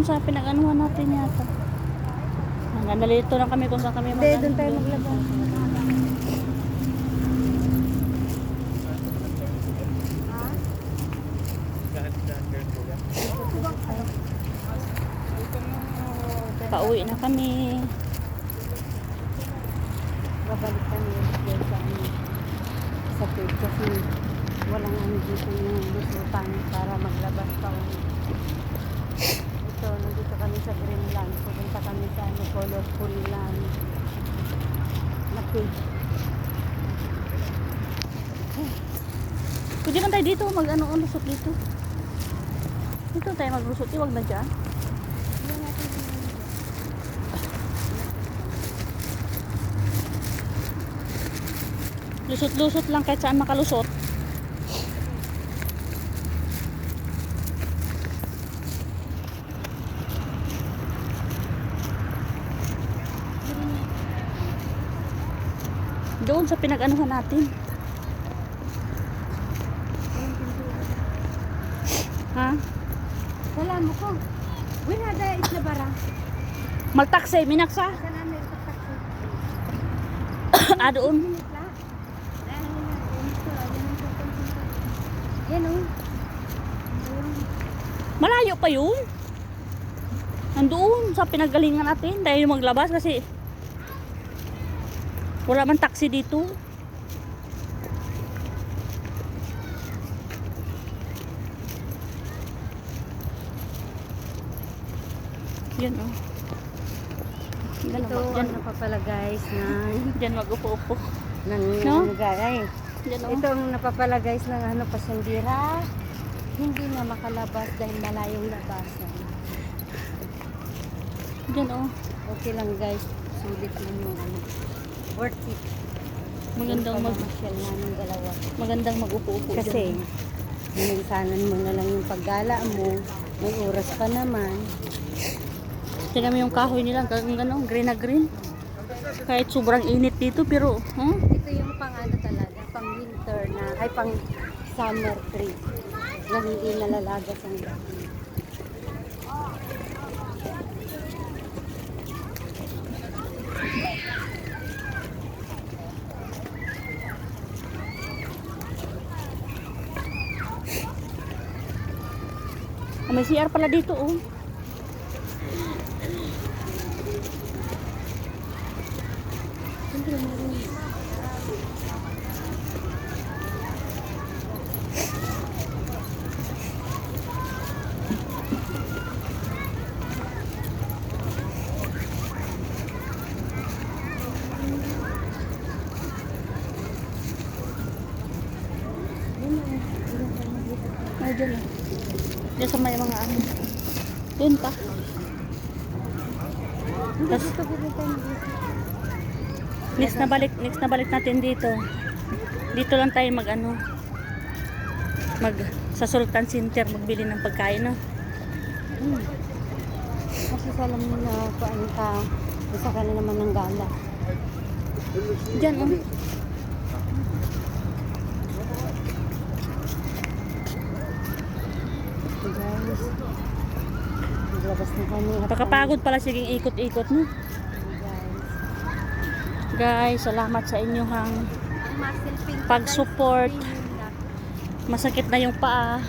doon sa pinag-anuhan natin yata. Hanggang nalito lang kami kung saan kami Hindi, mag- doon tayo maglaba. Pauwi na kami. Babalik kami sa ano, sa page kasi walang ano dito yung lusutan para maglabas pa ulit. Sa Greenland. Pupunta kami sa ano, colorful land na page. Pwede man tayo dito mag-ano lusot dito. Dito tayo maglusot, iwag na dyan. Lusot-lusot lang kahit saan makalusot. Doon sa pinag-anuhan natin. Ha? Wala mo ko. Wala da isla bara. Maltakse, minaksa. Ah, doon. Dahil yan o. Ayun. Malayo pa yun. Nandoon sa pinagalingan natin. Yung maglabas kasi wala man taxi dito. Yan oh. Yan, Ito, oh. Ano pa pala guys, na Diyan mag-upo-upo. ng No? ano guys. Yan oh. Ito ang napapala guys ng ano pasandira. Hindi na makalabas dahil malayong labasan. Yan oh. Okay lang guys. Sulit lang yung ano. Worth it. Magandang mag Pamamasyal namin dalawa. magandang mag-upo-upo Kasi, minsanan mo na lang yung paggala mo. May oras pa naman. Tingnan mo yung kahoy nila, kung ano, green na green. Kahit sobrang init dito, pero, huh? Ito yung pang ano talaga, pang winter na, ay pang summer tree. Na hindi nalalagas ang dami. May CR pala dito, oh. Ay, dyan, Dyan sa may mga ano. Dun pa. Dito. next na balik, next na balik natin dito. Dito lang tayo mag ano. Mag, sa Sultan Center, magbili ng pagkain, no? Hmm. Kasi sa alam mo na kuan ka, isa ka na naman ng gala. Dyan, oh. Guys, naglabas na kami. Pagkapagod pala siging ikot-ikot, no? Guys, salamat sa inyong pag-support. Masakit na yung paa.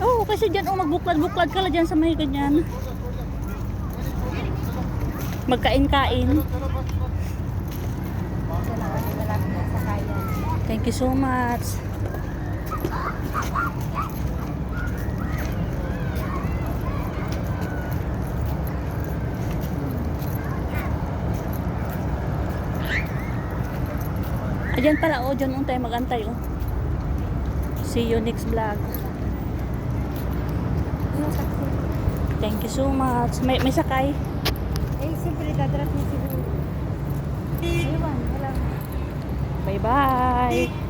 Oo, oh, kasi dyan, oh, magbuklad-buklad ka lang dyan sa may ganyan. Magkain-kain. Sa lakas na malapit na sa kaya. Thank you so much. Ayan pala, oh, dyan tayo magantay, oh. See you next vlog. Thank you so much. May, may sakay. Eh, siyempre, dadrat na siguro. Iwan. Bye-bye.